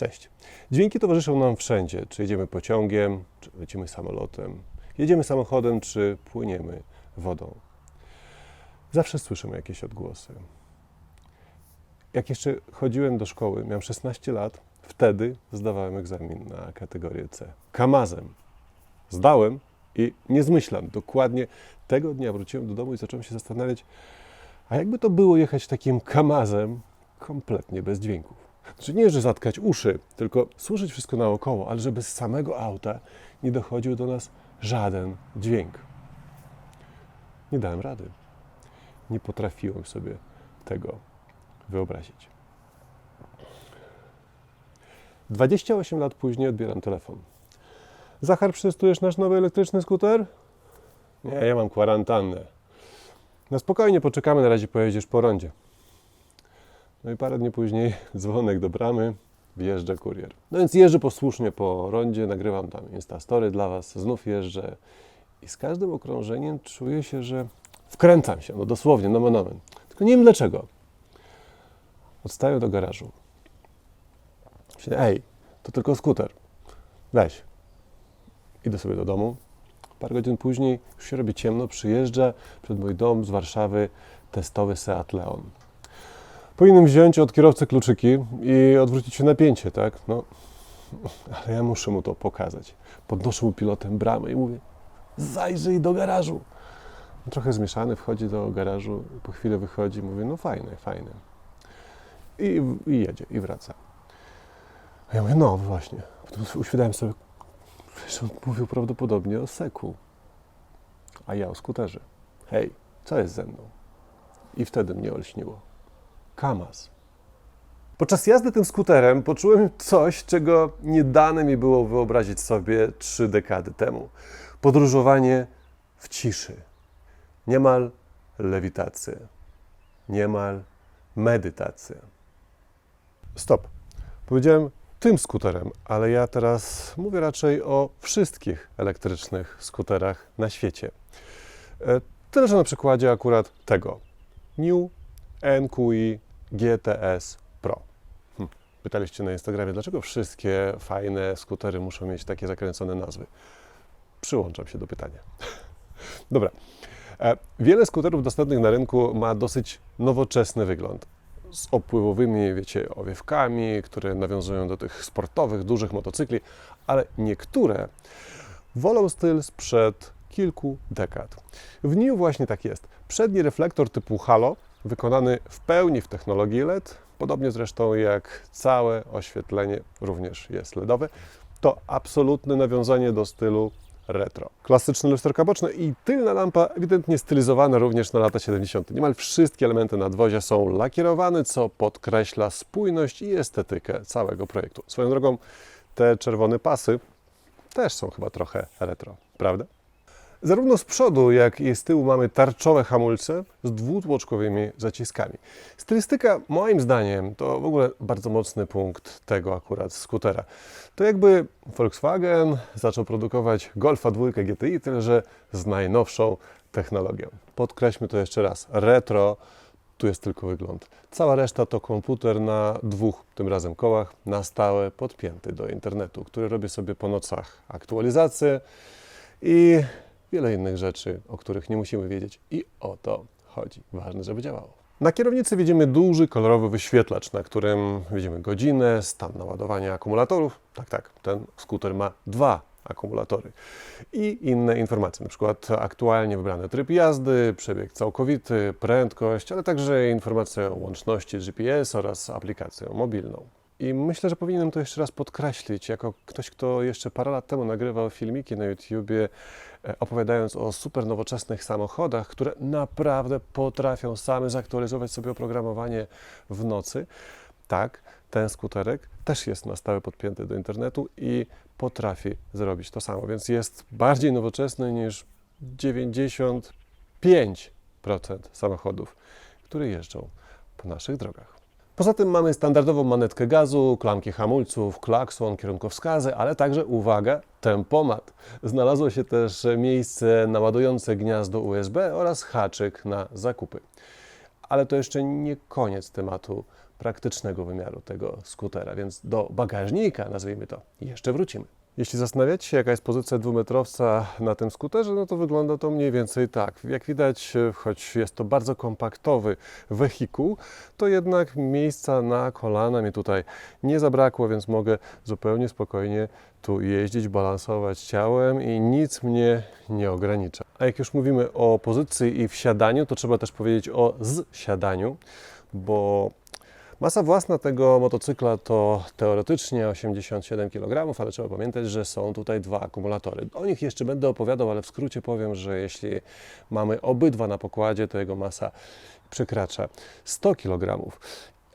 Cześć. Dźwięki towarzyszą nam wszędzie, czy jedziemy pociągiem, czy lecimy samolotem, jedziemy samochodem, czy płyniemy wodą. Zawsze słyszymy jakieś odgłosy. Jak jeszcze chodziłem do szkoły, miałem 16 lat, wtedy zdawałem egzamin na kategorię C. Kamazem. Zdałem i nie zmyślam. Dokładnie tego dnia wróciłem do domu i zacząłem się zastanawiać, a jakby to było jechać takim kamazem kompletnie bez dźwięków. Znaczy nie, że zatkać uszy, tylko słyszeć wszystko naokoło, ale żeby z samego auta nie dochodził do nas żaden dźwięk. Nie dałem rady. Nie potrafiłem sobie tego wyobrazić. 28 lat później odbieram telefon. Zachar, przetestujesz nasz nowy elektryczny skuter? Nie, ja mam kwarantannę. Na spokojnie poczekamy, na razie pojedziesz po rondzie. No i parę dni później dzwonek do bramy, wjeżdża kurier. No więc jeżdżę posłusznie po rondzie, nagrywam tam Instastory dla Was, znów jeżdżę i z każdym okrążeniem czuję się, że wkręcam się, no dosłownie, nomen omen. Tylko nie wiem dlaczego. Odstaję do garażu. Myślę, ej, to tylko skuter. Weź. Idę sobie do domu. Parę godzin później już się robi ciemno, przyjeżdża przed mój dom z Warszawy testowy Seat Leon. Powinienem wziąć od kierowcy kluczyki i odwrócić się napięcie, tak? No, ale ja muszę mu to pokazać. Podnoszę mu pilotem bramę i mówię, zajrzyj do garażu. Trochę zmieszany, wchodzi do garażu, po chwilę wychodzi, mówi, no fajne, fajne. I, I jedzie, i wraca. A ja mówię, no właśnie. Potem uświadamiam sobie, przecież on mówił prawdopodobnie o seku, a ja o skuterze. Hej, co jest ze mną? I wtedy mnie olśniło. Kamaz. Podczas jazdy tym skuterem poczułem coś, czego nie dane mi było wyobrazić sobie trzy dekady temu. Podróżowanie w ciszy. Niemal lewitację. Niemal medytację. Stop. Powiedziałem tym skuterem, ale ja teraz mówię raczej o wszystkich elektrycznych skuterach na świecie. E, Tyle, że na przykładzie akurat tego. New NQI GTS Pro. Hm. Pytaliście na Instagramie, dlaczego wszystkie fajne skutery muszą mieć takie zakręcone nazwy. Przyłączam się do pytania. Dobra. E, Wiele skuterów dostępnych na rynku ma dosyć nowoczesny wygląd. Z opływowymi, wiecie, owiewkami, które nawiązują do tych sportowych, dużych motocykli, ale niektóre wolą styl sprzed kilku dekad. W New właśnie tak jest. Przedni reflektor typu halo, wykonany w pełni w technologii LED, podobnie zresztą jak całe oświetlenie również jest LEDowe, to absolutne nawiązanie do stylu retro. Klasyczne lusterka boczne i tylna lampa ewidentnie stylizowana również na lata 70. Niemal wszystkie elementy nadwozia są lakierowane, co podkreśla spójność i estetykę całego projektu. Swoją drogą te czerwone pasy też są chyba trochę retro, prawda? Zarówno z przodu, jak i z tyłu mamy tarczowe hamulce z dwutłoczkowymi zaciskami. Stylistyka, moim zdaniem, to w ogóle bardzo mocny punkt tego akurat skutera. To jakby Volkswagen zaczął produkować Golfa 2 GTI, tyle że z najnowszą technologią. Podkreślmy to jeszcze raz. Retro, tu jest tylko wygląd. Cała reszta to komputer na dwóch, tym razem kołach, na stałe podpięty do internetu, który robi sobie po nocach aktualizację i wiele innych rzeczy, o których nie musimy wiedzieć. I o to chodzi. Ważne, żeby działało. Na kierownicy widzimy duży kolorowy wyświetlacz, na którym widzimy godzinę, stan naładowania akumulatorów. Tak, tak, ten skuter ma dwa akumulatory i inne informacje, na przykład aktualnie wybrany tryb jazdy, przebieg całkowity, prędkość, ale także informacje o łączności GPS oraz aplikację mobilną. I myślę, że powinienem to jeszcze raz podkreślić, jako ktoś, kto jeszcze parę lat temu nagrywał filmiki na YouTubie, e, opowiadając o super nowoczesnych samochodach, które naprawdę potrafią same zaktualizować sobie oprogramowanie w nocy. Tak, ten skuterek też jest na stałe podpięty do internetu i potrafi zrobić to samo, więc jest bardziej nowoczesny niż 95% samochodów, które jeżdżą po naszych drogach. Poza tym mamy standardową manetkę gazu, klamki hamulców, klakson, kierunkowskazy, ale także, uwaga, tempomat. Znalazło się też miejsce na ładujące gniazdo USB oraz haczyk na zakupy. Ale to jeszcze nie koniec tematu praktycznego wymiaru tego skutera, więc do bagażnika, nazwijmy to, jeszcze wrócimy. Jeśli zastanawiacie się, jaka jest pozycja dwumetrowca na tym skuterze, no to wygląda to mniej więcej tak. Jak widać, choć jest to bardzo kompaktowy wehikuł, to jednak miejsca na kolana mi tutaj nie zabrakło, więc mogę zupełnie spokojnie tu jeździć, balansować ciałem i nic mnie nie ogranicza. A jak już mówimy o pozycji i wsiadaniu, to trzeba też powiedzieć o zsiadaniu, bo Masa własna tego motocykla to teoretycznie 87 kg, ale trzeba pamiętać, że są tutaj dwa akumulatory. O nich jeszcze będę opowiadał, ale w skrócie powiem, że jeśli mamy obydwa na pokładzie, to jego masa przekracza 100 kg.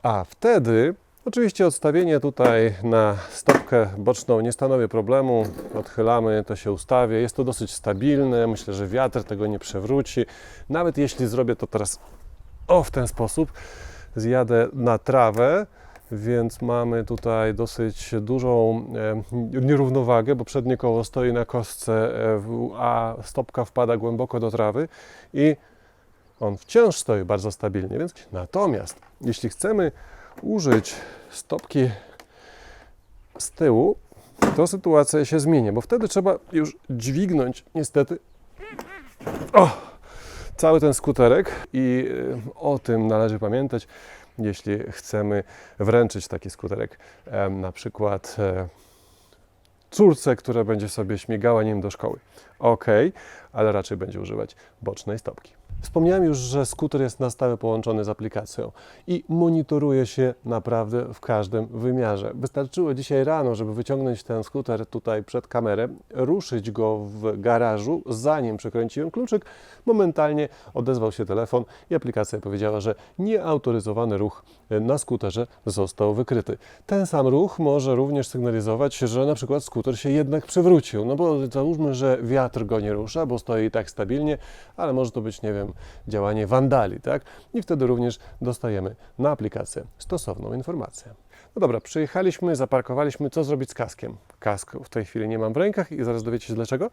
A wtedy Oczywiście odstawienie tutaj na stopkę boczną nie stanowi problemu. Odchylamy, to się ustawię. Jest to dosyć stabilne. Myślę, że wiatr tego nie przewróci. Nawet jeśli zrobię to teraz o w ten sposób, zjadę na trawę, więc mamy tutaj dosyć dużą e, nierównowagę, bo przednie koło stoi na kostce, e, a stopka wpada głęboko do trawy i on wciąż stoi bardzo stabilnie. Więc natomiast jeśli chcemy użyć stopki z tyłu, to sytuacja się zmieni, bo wtedy trzeba już dźwignąć niestety o, cały ten skuterek i y, o tym należy pamiętać, jeśli chcemy wręczyć taki skuterek na przykład e, córce, która będzie sobie śmigała nim do szkoły. Ok, ale raczej będzie używać bocznej stopki. Wspomniałem już, że skuter jest na stałe połączony z aplikacją i monitoruje się naprawdę w każdym wymiarze. Wystarczyło dzisiaj rano, żeby wyciągnąć ten skuter tutaj przed kamerę, ruszyć go w garażu, zanim przekręciłem kluczyk, momentalnie odezwał się telefon i aplikacja powiedziała, że nieautoryzowany ruch na skuterze został wykryty. Ten sam ruch może również sygnalizować, że na przykład skuter się jednak przewrócił, no bo załóżmy, że wiatr go nie rusza, bo stoi tak stabilnie, ale może to być, nie wiem, działanie wandali, tak? I wtedy również dostajemy na aplikację stosowną informację. No dobra, przyjechaliśmy, zaparkowaliśmy, co zrobić z kaskiem? Kask w tej chwili nie mam w rękach i zaraz dowiecie się dlaczego.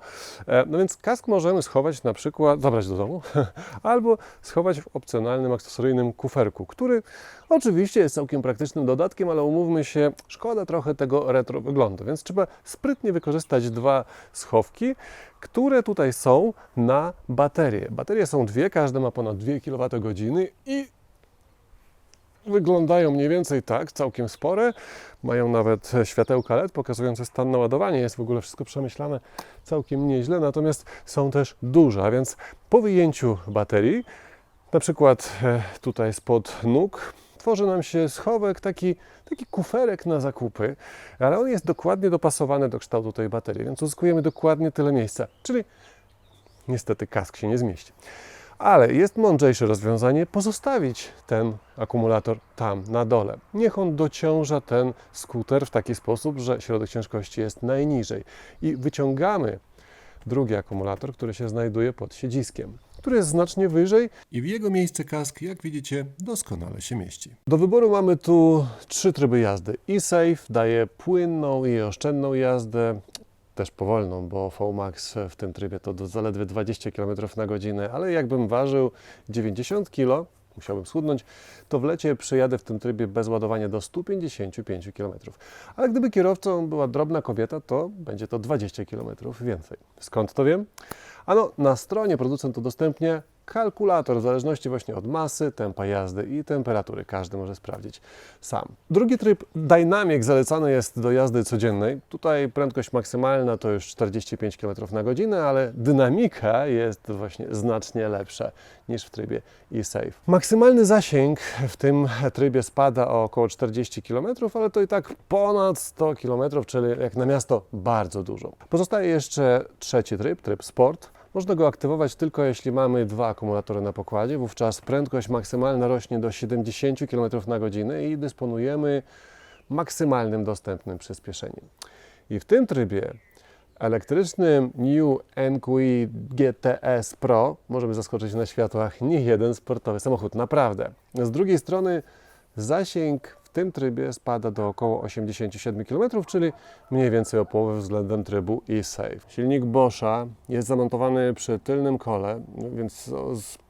E, No więc kask możemy schować na przykład, zabrać do domu, albo schować w opcjonalnym, akcesoryjnym kuferku, który oczywiście jest całkiem praktycznym dodatkiem, ale umówmy się, szkoda trochę tego retro wyglądu, więc trzeba sprytnie wykorzystać dwa schowki, które tutaj są na baterie. Baterie są dwie, każda ma ponad 2 kWh i wyglądają mniej więcej tak, całkiem spore. Mają nawet światełka LED pokazujące stan naładowania. Jest w ogóle wszystko przemyślane całkiem nieźle, natomiast są też duże, a więc po wyjęciu baterii, na przykład e, tutaj spod nóg, tworzy nam się schowek, taki, taki kuferek na zakupy, ale on jest dokładnie dopasowany do kształtu tej baterii, więc uzyskujemy dokładnie tyle miejsca, czyli niestety kask się nie zmieści. Ale jest mądrzejsze rozwiązanie pozostawić ten akumulator tam na dole. Niech on dociąża ten skuter w taki sposób, że środek ciężkości jest najniżej. I wyciągamy drugi akumulator, który się znajduje pod siedziskiem, który jest znacznie wyżej i w jego miejsce kask, jak widzicie, doskonale się mieści. Do wyboru mamy tu trzy tryby jazdy. E-Safe daje płynną i oszczędną jazdę, też powolną, bo VMAX w tym trybie to zaledwie 20 km na godzinę, ale jakbym ważył 90 kg, musiałbym schudnąć, to w lecie przyjadę w tym trybie bez ładowania do 155 km. Ale gdyby kierowcą była drobna kobieta, to będzie to 20 km więcej. Skąd to wiem? Ano, na stronie producent udostępnia kalkulator w zależności właśnie od masy, tempa jazdy i temperatury. Każdy może sprawdzić sam. Drugi tryb Dynamic zalecany jest do jazdy codziennej. Tutaj prędkość maksymalna to już 45 km na godzinę, ale dynamika jest właśnie znacznie lepsza niż w trybie e-safe. Maksymalny zasięg w tym trybie spada o około 40 km, ale to i tak ponad 100 km, czyli jak na miasto bardzo dużo. Pozostaje jeszcze trzeci tryb, tryb sport. Można go aktywować tylko jeśli mamy dwa akumulatory na pokładzie, wówczas prędkość maksymalna rośnie do 70 km na godzinę i dysponujemy maksymalnym dostępnym przyspieszeniem. I w tym trybie elektrycznym New NQi GTS Pro możemy zaskoczyć na światłach nie jeden sportowy samochód, naprawdę. Z drugiej strony zasięg tym trybie spada do około 87 km, czyli mniej więcej o połowę względem trybu e-Save. Silnik Boscha jest zamontowany przy tylnym kole, więc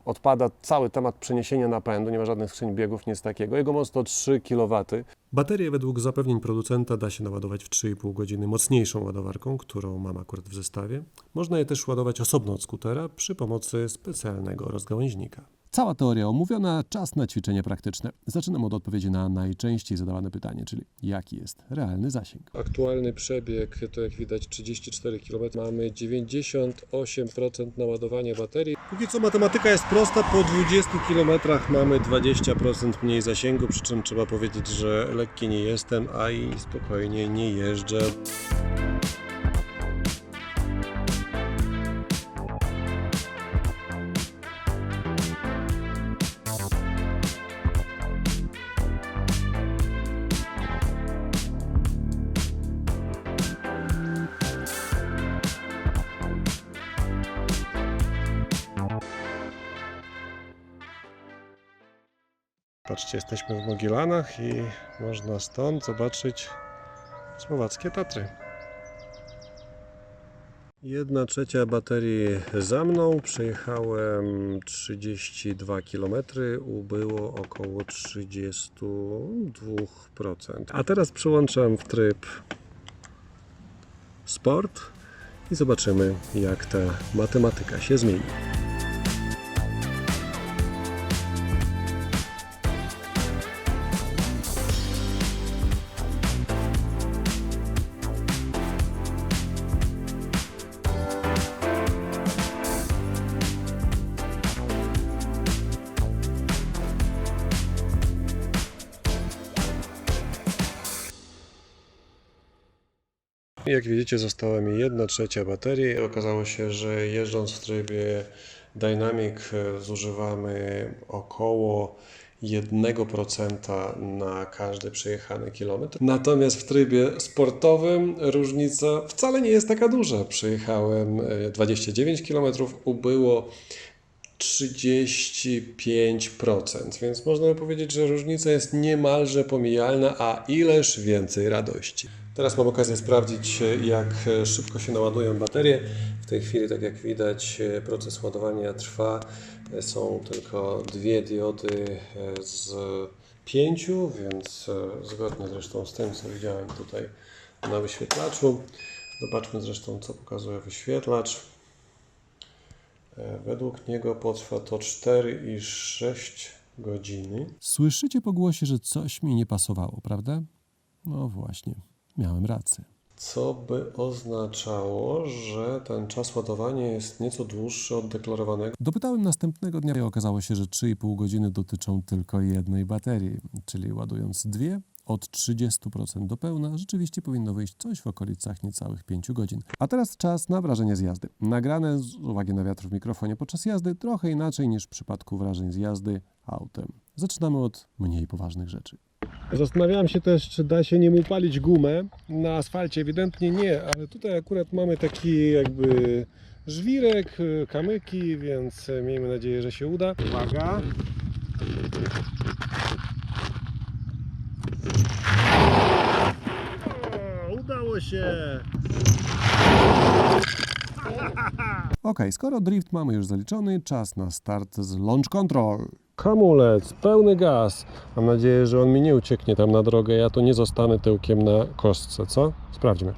odpada cały temat przeniesienia napędu, nie ma żadnych skrzyń biegów, nic takiego. Jego moc to 3 kW. Baterię według zapewnień producenta da się naładować w 3,5 godziny mocniejszą ładowarką, którą mam akurat w zestawie. Można je też ładować osobno od skutera przy pomocy specjalnego rozgałęźnika. Cała teoria omówiona, czas na ćwiczenie praktyczne. Zaczynam od odpowiedzi na najczęściej zadawane pytanie, czyli jaki jest realny zasięg. Aktualny przebieg to jak widać 34 km. Mamy 98% naładowania baterii. Póki co matematyka jest prosta, po 20 km mamy 20% mniej zasięgu, przy czym trzeba powiedzieć, że lekki nie jestem, a i spokojnie nie jeżdżę. Patrzcie, jesteśmy w Mogilanach i można stąd zobaczyć słowackie Tatry. Jedna trzecia baterii za mną, przejechałem 32 km, ubyło około 32%. A teraz przełączam w tryb sport i zobaczymy jak ta matematyka się zmieni. Jak widzicie, została mi 1 trzecia baterii. Okazało się, że jeżdżąc w trybie Dynamic e, zużywamy około 1% na każdy przejechany kilometr. Natomiast w trybie sportowym różnica wcale nie jest taka duża. Przejechałem e, 29 km, ubyło 35%, więc można by powiedzieć, że różnica jest niemalże pomijalna, a ileż więcej radości. Teraz mam okazję sprawdzić, jak szybko się naładują baterie. W tej chwili, tak jak widać, proces ładowania trwa. Są tylko dwie diody z pięciu, więc zgodnie zresztą z tym, co widziałem tutaj na wyświetlaczu. Zobaczmy zresztą, co pokazuje wyświetlacz. Według niego potrwa to 4,6 godziny. Słyszycie po głosie, że coś mi nie pasowało, prawda? No właśnie, miałem rację. Co by oznaczało, że ten czas ładowania jest nieco dłuższy od deklarowanego. Dopytałem następnego dnia i okazało się, że 3,5 godziny dotyczą tylko jednej baterii, czyli ładując dwie od 30% do pełna, rzeczywiście powinno wyjść coś w okolicach niecałych 5 godzin. A teraz czas na wrażenie z jazdy. Nagrane z uwagi na wiatr w mikrofonie podczas jazdy trochę inaczej niż w przypadku wrażeń z jazdy autem. Zaczynamy od mniej poważnych rzeczy. Zastanawiałem się też, czy da się nim upalić gumę. Na asfalcie ewidentnie nie, ale tutaj akurat mamy taki jakby żwirek, y, kamyki, więc y, miejmy nadzieję, że się uda. Uwaga. Udało się! Ok, skoro drift mamy już zaliczony, czas na start z launch control. Hamulec, pełny gaz. Mam nadzieję, że on mi nie ucieknie tam na drogę. Ja tu nie zostanę tyłkiem na kostce, co? Sprawdźmy.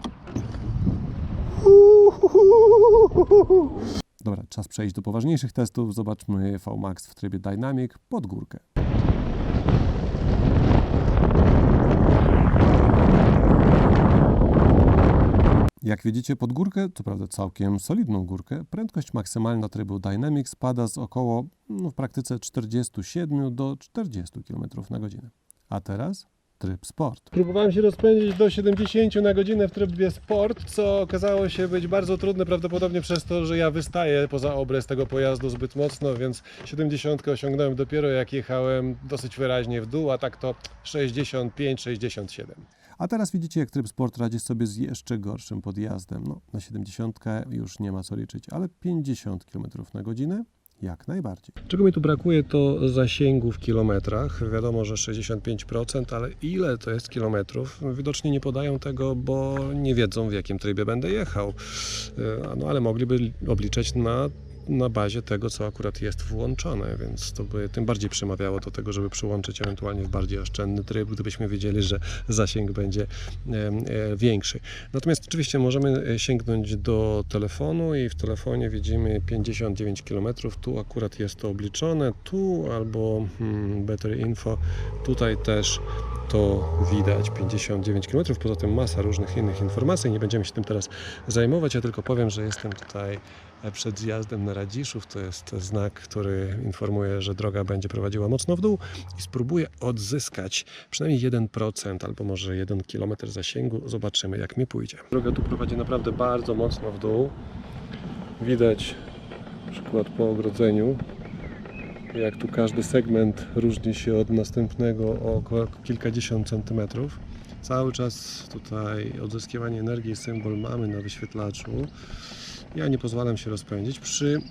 Dobra, czas przejść do poważniejszych testów. Zobaczmy VMAX w trybie Dynamic pod górkę. Jak widzicie pod górkę, co prawda całkiem solidną górkę, prędkość maksymalna trybu Dynamic spada z około no, w praktyce 47 do 40 km na godzinę. A teraz tryb Sport. Próbowałem się rozpędzić do 70 na godzinę w trybie sport, co okazało się być bardzo trudne, prawdopodobnie przez to, że ja wystaję poza obrys tego pojazdu zbyt mocno, więc 70 osiągnąłem dopiero jak jechałem dosyć wyraźnie w dół, a tak to 65-67. A teraz widzicie, jak tryb Sport radzi sobie z jeszcze gorszym podjazdem. No, na 70 już nie ma co liczyć, ale 50 km na godzinę Jak najbardziej. Czego mi tu brakuje, to zasięgu w kilometrach. Wiadomo, że 65%, ale ile to jest kilometrów? Widocznie nie podają tego, bo nie wiedzą, w jakim trybie będę jechał. E, No ale mogliby obliczać na, na bazie tego, co akurat jest włączone, więc to by tym bardziej przemawiało do tego, żeby przyłączyć ewentualnie w bardziej oszczędny tryb, gdybyśmy wiedzieli, że zasięg będzie e, większy. Natomiast oczywiście możemy e, sięgnąć do telefonu i w telefonie widzimy 59 km. Tu akurat jest to obliczone, tu albo hmm, Battery Info, tutaj też to widać 59 km. Poza tym masa różnych innych informacji. Nie będziemy się tym teraz zajmować. Ja tylko powiem, że jestem tutaj przed zjazdem na Radziszów. To jest znak, który informuje, że droga będzie prowadziła mocno w dół i spróbuję odzyskać przynajmniej 1% albo może 1 km zasięgu. Zobaczymy, jak mi pójdzie. Droga tu prowadzi naprawdę bardzo mocno w dół. Widać przykład po ogrodzeniu, jak tu każdy segment różni się od następnego o około kilkadziesiąt centymetrów. Cały czas tutaj odzyskiwanie energii symbol mamy na wyświetlaczu. Ja nie pozwalam się rozpędzić. Przy,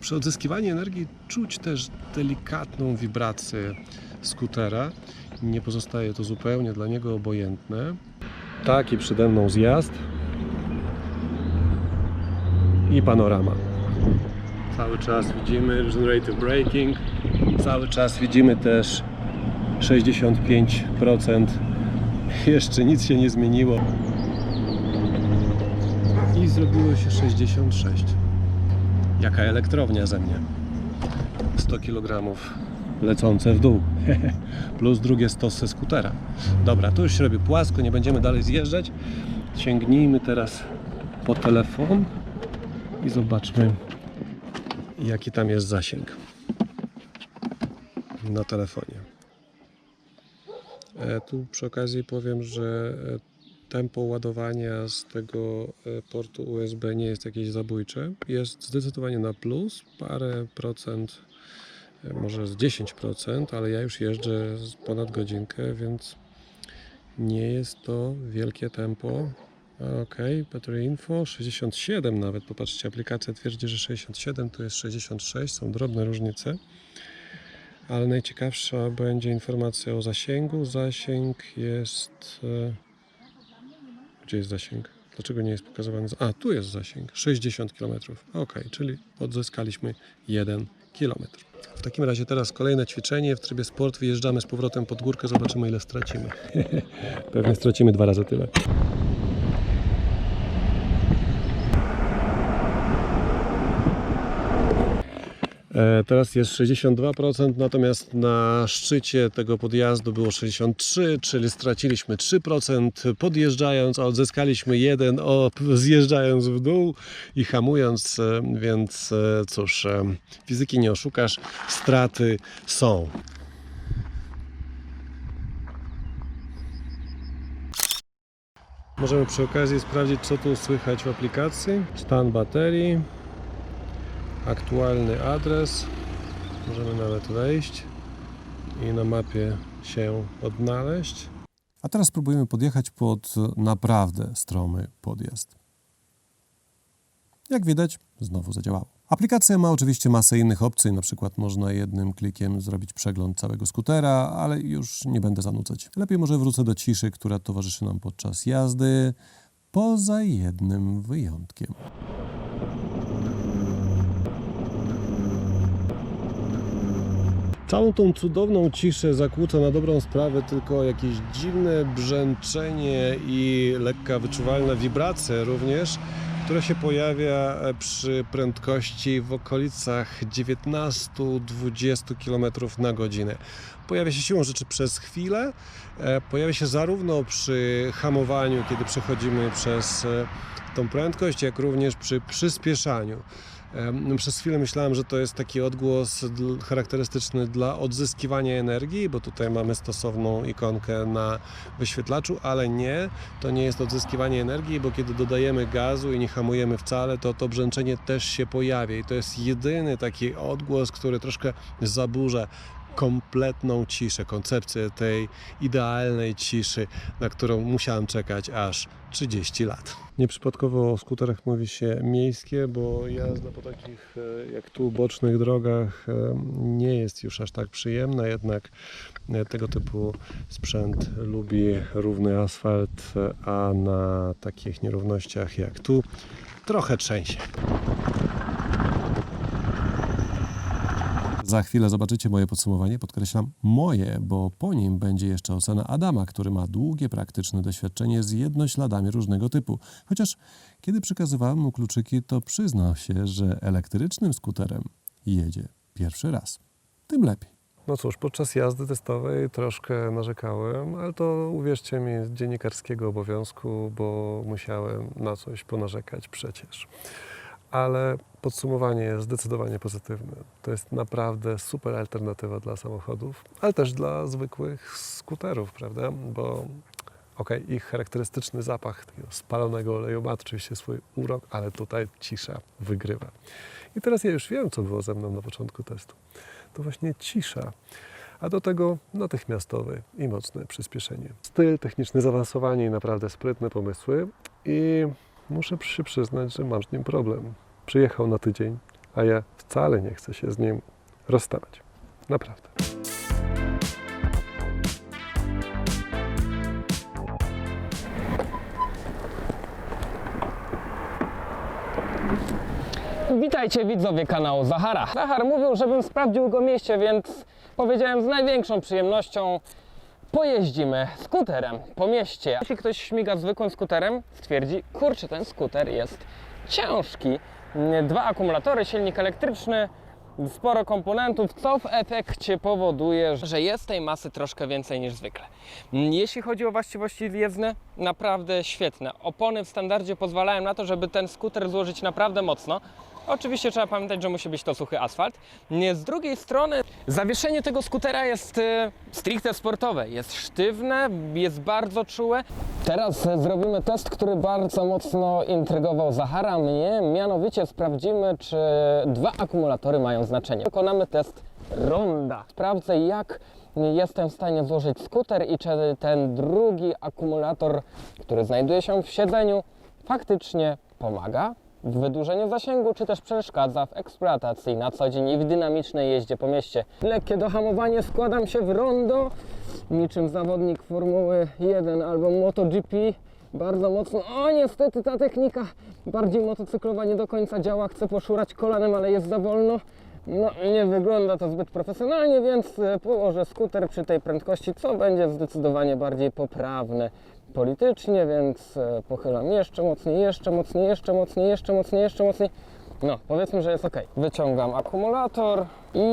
przy odzyskiwaniu energii czuć też delikatną wibrację skutera. Nie pozostaje to zupełnie dla niego obojętne. Taki przede mną zjazd i panorama. Cały czas widzimy regenerative braking, cały czas widzimy też 65%. Jeszcze nic się nie zmieniło. I zrobiło się 66. Jaka elektrownia ze mnie. 100 kg lecące w dół. Plus drugie stosy skutera. Dobra, tu już się robi płasko, nie będziemy dalej zjeżdżać. Sięgnijmy teraz po telefon i zobaczmy jaki tam jest zasięg na telefonie. E, Tu przy okazji powiem, że e, tempo ładowania z tego e, portu USB nie jest jakieś zabójcze. Jest zdecydowanie na plus, parę procent, może z 10%, ale ja już jeżdżę ponad godzinkę, więc nie jest to wielkie tempo. Ok, battery info 67 nawet, popatrzcie, aplikacja twierdzi, że 67 to jest 66, są drobne różnice. Ale najciekawsza będzie informacja o zasięgu. Zasięg jest. e, Gdzie jest zasięg? Dlaczego nie jest pokazywany? A, tu jest zasięg 60 km. Ok, czyli odzyskaliśmy 1 km. W takim razie teraz kolejne ćwiczenie w trybie sport. Wyjeżdżamy z powrotem pod górkę, zobaczymy ile stracimy. Pewnie stracimy dwa razy tyle. Teraz jest 62%, natomiast na szczycie tego podjazdu było 63%, czyli straciliśmy 3% podjeżdżając, a odzyskaliśmy 1 o, zjeżdżając w dół i hamując, e, więc e, cóż, e, fizyki nie oszukasz, straty są. Możemy przy okazji sprawdzić, co tu słychać w aplikacji. Stan baterii, aktualny adres. Możemy nawet wejść i na mapie się odnaleźć. A teraz spróbujemy podjechać pod naprawdę stromy podjazd. Jak widać, znowu zadziałało. Aplikacja ma oczywiście masę innych opcji, na przykład można jednym klikiem zrobić przegląd całego skutera, ale już nie będę zanudzać. Lepiej może wrócę do ciszy, która towarzyszy nam podczas jazdy, poza jednym wyjątkiem. Całą tą cudowną ciszę zakłóca na dobrą sprawę tylko jakieś dziwne brzęczenie i lekka wyczuwalna wibracja również, która się pojawia e, przy prędkości w okolicach 19-20 km na godzinę. Pojawia się siłą rzeczy przez chwilę, e, pojawia się zarówno przy hamowaniu, kiedy przechodzimy przez e, tą prędkość, jak również przy przyspieszaniu. Em, Przez chwilę myślałem, że to jest taki odgłos charakterystyczny dla odzyskiwania energii, bo tutaj mamy stosowną ikonkę na wyświetlaczu, ale nie, to nie jest odzyskiwanie energii, bo kiedy dodajemy gazu i nie hamujemy wcale, to to brzęczenie też się pojawia i to jest jedyny taki odgłos, który troszkę zaburza kompletną ciszę, koncepcję tej idealnej ciszy, na którą musiałem czekać aż 30 lat. Nieprzypadkowo o skuterach mówi się miejskie, bo jazda po takich e, jak tu bocznych drogach e, nie jest już aż tak przyjemna, jednak e, tego typu sprzęt lubi równy asfalt, a na takich nierównościach jak tu trochę trzęsie. Za chwilę zobaczycie moje podsumowanie, podkreślam moje, bo po nim będzie jeszcze ocena Adama, który ma długie praktyczne doświadczenie z jednośladami różnego typu. Chociaż kiedy przekazywałem mu kluczyki, to przyznał się, że elektrycznym skuterem jedzie pierwszy raz. Tym lepiej. No cóż, podczas jazdy testowej troszkę narzekałem, ale to uwierzcie mi, z dziennikarskiego obowiązku, bo musiałem na coś ponarzekać przecież. Ale podsumowanie jest zdecydowanie pozytywne. To jest naprawdę super alternatywa dla samochodów, ale też dla zwykłych skuterów, prawda? Bo okej, ich charakterystyczny zapach takiego spalonego oleju ma oczywiście swój urok, ale tutaj cisza wygrywa. I teraz ja już wiem, co było ze mną na początku testu. To właśnie cisza, a do tego natychmiastowe i mocne przyspieszenie. Styl, techniczne zaawansowanie i naprawdę sprytne pomysły i muszę się przyznać, że mam z nim problem. Przyjechał na tydzień, a ja wcale nie chcę się z nim rozstawać. Naprawdę. Witajcie widzowie kanału Zachara. Zachar mówił, żebym sprawdził go mieście, więc powiedziałem z największą przyjemnością pojeździmy skuterem po mieście. Jeśli ktoś śmiga zwykłym skuterem, stwierdzi, kurczę, ten skuter jest ciężki. Dwa akumulatory, silnik elektryczny, sporo komponentów, co w efekcie powoduje, że jest tej masy troszkę więcej niż zwykle. Jeśli chodzi o właściwości jezdne, naprawdę świetne. Opony w standardzie pozwalają na to, żeby ten skuter złożyć naprawdę mocno. Oczywiście trzeba pamiętać, że musi być to suchy asfalt. Z drugiej strony zawieszenie tego skutera jest e, stricte sportowe. Jest sztywne, jest bardzo czułe. Teraz e, zrobimy test, który bardzo mocno intrygował Zachara mnie. Mianowicie sprawdzimy, czy dwa akumulatory mają znaczenie. Wykonamy test ronda. Sprawdzę, jak jestem w stanie złożyć skuter i czy ten drugi akumulator, który znajduje się w siedzeniu, faktycznie pomaga w wydłużeniu zasięgu, czy też przeszkadza w eksploatacji na co dzień i w dynamicznej jeździe po mieście. Lekkie dohamowanie składam się w rondo, niczym zawodnik Formuły 1 albo MotoGP. Bardzo mocno. O, niestety ta technika bardziej motocyklowa nie do końca działa. Chcę poszurać kolanem, ale jest za wolno. No, nie wygląda to zbyt profesjonalnie, więc e, położę skuter przy tej prędkości, co będzie zdecydowanie bardziej poprawne politycznie, więc e, pochylam jeszcze mocniej, jeszcze mocniej, jeszcze mocniej, jeszcze mocniej, jeszcze mocniej. No, powiedzmy, że jest ok. Wyciągam akumulator i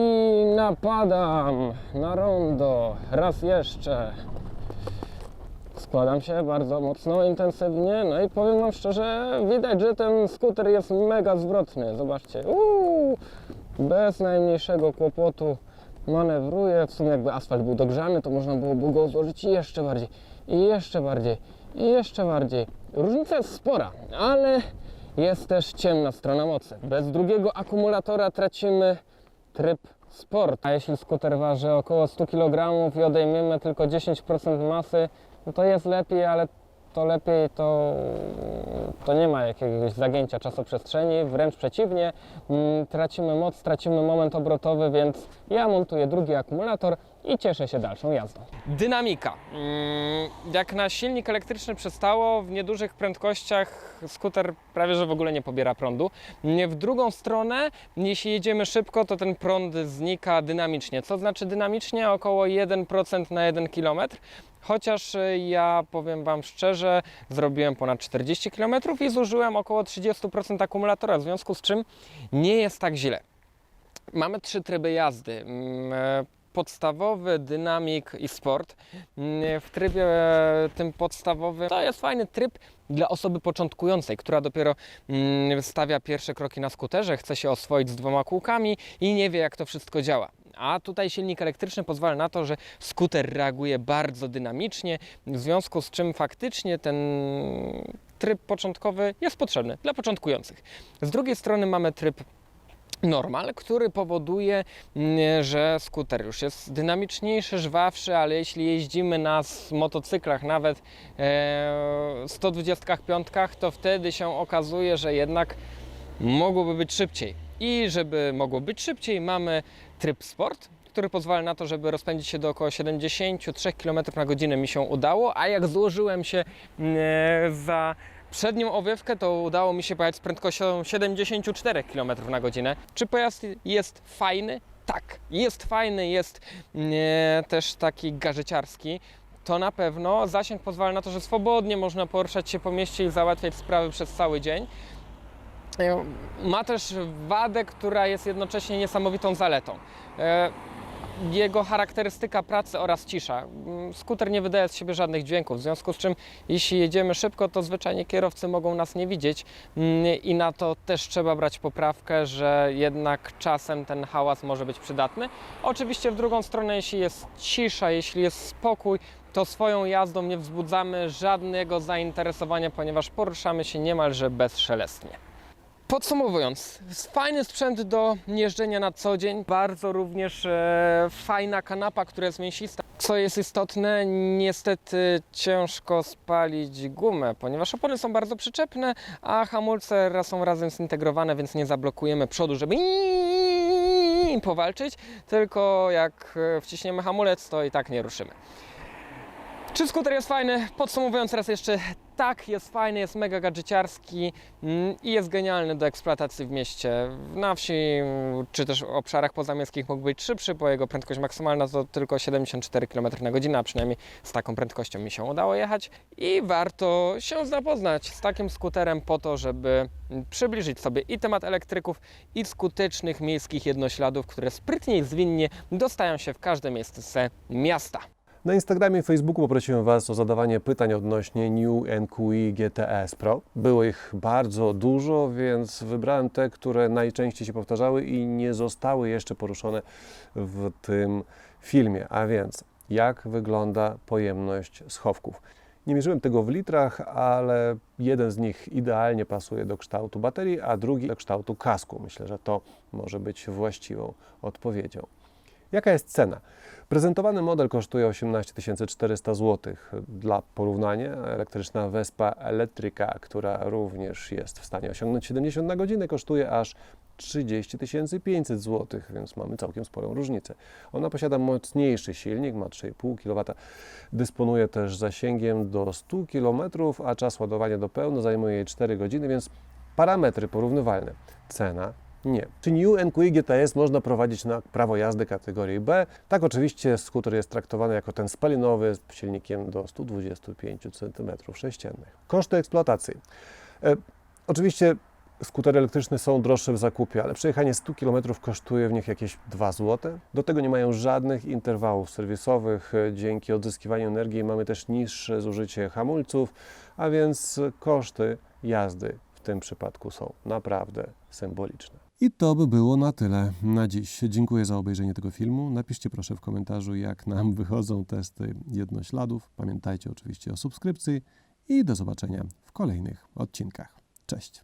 napadam na rondo. Raz jeszcze. Składam się bardzo mocno, intensywnie, no i powiem Wam szczerze, widać, że ten skuter jest mega zwrotny. Zobaczcie, uuu, bez najmniejszego kłopotu manewruje. W sumie jakby asfalt był dogrzany, to można byłoby go złożyć jeszcze bardziej, i jeszcze bardziej, i jeszcze bardziej. Różnica jest spora, ale jest też ciemna strona mocy. Bez drugiego akumulatora tracimy tryb sport. A jeśli skuter waży około 100 kg i odejmiemy tylko 10% masy, no to jest lepiej, ale to lepiej to, to nie ma jakiegoś zagięcia czasoprzestrzeni, wręcz przeciwnie, mm, tracimy moc, tracimy moment obrotowy, więc ja montuję drugi akumulator i cieszę się dalszą jazdą. Dynamika. Mm, Jak na silnik elektryczny przystało, w niedużych prędkościach skuter prawie że w ogóle nie pobiera prądu. W drugą stronę, jeśli jedziemy szybko, to ten prąd znika dynamicznie. Co znaczy dynamicznie? Około 1% na 1 km. Chociaż y, ja powiem Wam szczerze, zrobiłem ponad 40 km i zużyłem około 30% akumulatora, w związku z czym nie jest tak źle. Mamy trzy tryby jazdy. Podstawowy, dynamik i sport. Mm, W trybie e, tym podstawowym to jest fajny tryb dla osoby początkującej, która dopiero mm, stawia pierwsze kroki na skuterze, chce się oswoić z dwoma kółkami i nie wie, jak to wszystko działa. A tutaj silnik elektryczny pozwala na to, że skuter reaguje bardzo dynamicznie, w związku z czym faktycznie ten tryb początkowy jest potrzebny dla początkujących. Z drugiej strony mamy tryb normal, który powoduje, mm, że skuter już jest dynamiczniejszy, żwawszy, ale jeśli jeździmy na motocyklach, nawet e, 125, to wtedy się okazuje, że jednak mogłoby być szybciej. I żeby mogło być szybciej, mamy tryb sport, który pozwala na to, żeby rozpędzić się do około 73 km na godzinę mi się udało, a jak złożyłem się mm, e, za przednią owiewkę, to udało mi się pojechać z prędkością 74 km na godzinę. Czy pojazd jest fajny? Tak, jest fajny, jest mm, e, też taki gażyciarski. To na pewno zasięg pozwala na to, że swobodnie można poruszać się po mieście i załatwiać sprawy przez cały dzień. E, Ma też wadę, która jest jednocześnie niesamowitą zaletą. Jego charakterystyka pracy oraz cisza. Mm, Skuter nie wydaje z siebie żadnych dźwięków, w związku z czym jeśli jedziemy szybko, to zwyczajnie kierowcy mogą nas nie widzieć Mm, i na to też trzeba brać poprawkę, że jednak czasem ten hałas może być przydatny. Oczywiście w drugą stronę, jeśli jest cisza, jeśli jest spokój, to swoją jazdą nie wzbudzamy żadnego zainteresowania, ponieważ poruszamy się niemalże bezszelestnie. Podsumowując, fajny sprzęt do jeżdżenia na co dzień, bardzo również e, fajna kanapa, która jest mięsista. Co jest istotne, niestety ciężko spalić gumę, ponieważ opony są bardzo przyczepne, a hamulce są razem zintegrowane, więc nie zablokujemy przodu, żeby powalczyć, tylko jak e, wciśniemy hamulec, to i tak nie ruszymy. Czy skuter jest fajny? Podsumowując raz jeszcze, tak, jest fajny, jest mega gadżeciarski mm, i jest genialny do eksploatacji w mieście. Na wsi czy też obszarach pozamieckich mógł być szybszy, bo jego prędkość maksymalna to tylko 74 km na godzinę, przynajmniej z taką prędkością mi się udało jechać. I warto się zapoznać z takim skuterem po to, żeby przybliżyć sobie i temat elektryków, i skutecznych miejskich jednośladów, które sprytnie i zwinnie dostają się w każde miejsce miasta. Na Instagramie i Facebooku poprosiłem Was o zadawanie pytań odnośnie New NQI GTS Pro. Było ich bardzo dużo, więc wybrałem te, które najczęściej się powtarzały i nie zostały jeszcze poruszone w tym filmie. A więc, jak wygląda pojemność schowków? Nie mierzyłem tego w litrach, ale jeden z nich idealnie pasuje do kształtu baterii, a drugi do kształtu kasku. Myślę, że to może być właściwą odpowiedzią. Jaka jest cena? Prezentowany model kosztuje 18 400 zł. Dla porównania, elektryczna Vespa Electrica, która również jest w stanie osiągnąć 70 na godzinę, kosztuje aż 30 500 zł, więc mamy całkiem sporą różnicę. Ona posiada mocniejszy silnik, ma 3,5 kW, dysponuje też zasięgiem do 100 km, a czas ładowania do pełna zajmuje jej 4 godziny, więc parametry porównywalne. Cena nie. Czy New NQI GTS można prowadzić na prawo jazdy kategorii B? Tak, oczywiście skuter jest traktowany jako ten spalinowy z silnikiem do 125 cm3. Koszty eksploatacji. E, oczywiście skutery elektryczne są droższe w zakupie, ale przejechanie 100 km kosztuje w nich jakieś 2 zł. Do tego nie mają żadnych interwałów serwisowych. E, Dzięki odzyskiwaniu energii mamy też niższe zużycie hamulców, a więc koszty jazdy w tym przypadku są naprawdę symboliczne. I to by było na tyle na dziś. Dziękuję za obejrzenie tego filmu. Napiszcie proszę w komentarzu, jak nam wychodzą testy jednośladów. Pamiętajcie oczywiście o subskrypcji i do zobaczenia w kolejnych odcinkach. Cześć!